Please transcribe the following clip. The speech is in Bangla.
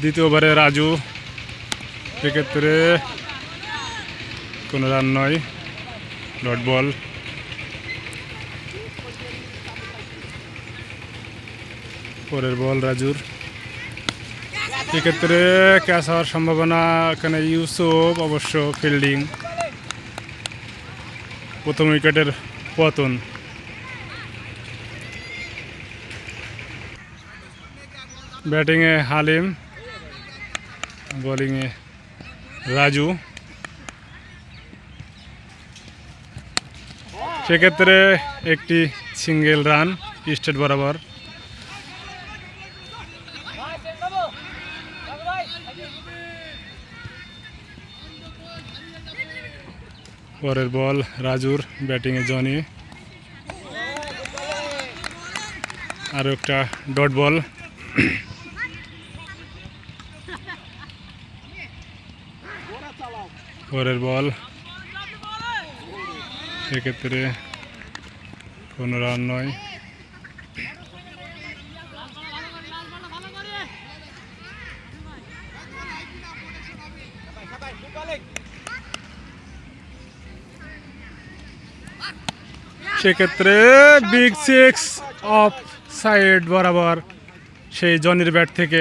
দ্বিতীয়বারে রাজু। সেক্ষেত্রে কোনো রান নয়। ডট বল পরের বল রাজুর। সেক্ষেত্রে ক্যাচ হওয়ার সম্ভাবনা এখানে ইউসুফ অবশ্য ফিল্ডিং প্রথম উইকেটের পতন। ব্যাটিংয়ে হালিম। বোলিংয়ে রাজু। সেক্ষেত্রে একটি সিঙ্গেল রান স্টেট বরাবর। পরের বল রাজুর ব্যাটিংয়ে জনি। আরও একটা ডট বল পরের বল। সেক্ষেত্রে কোনো রান নয়। সেক্ষেত্রে বিগ সিক্স অফ সাইড বরাবর সেই জনির ব্যাট থেকে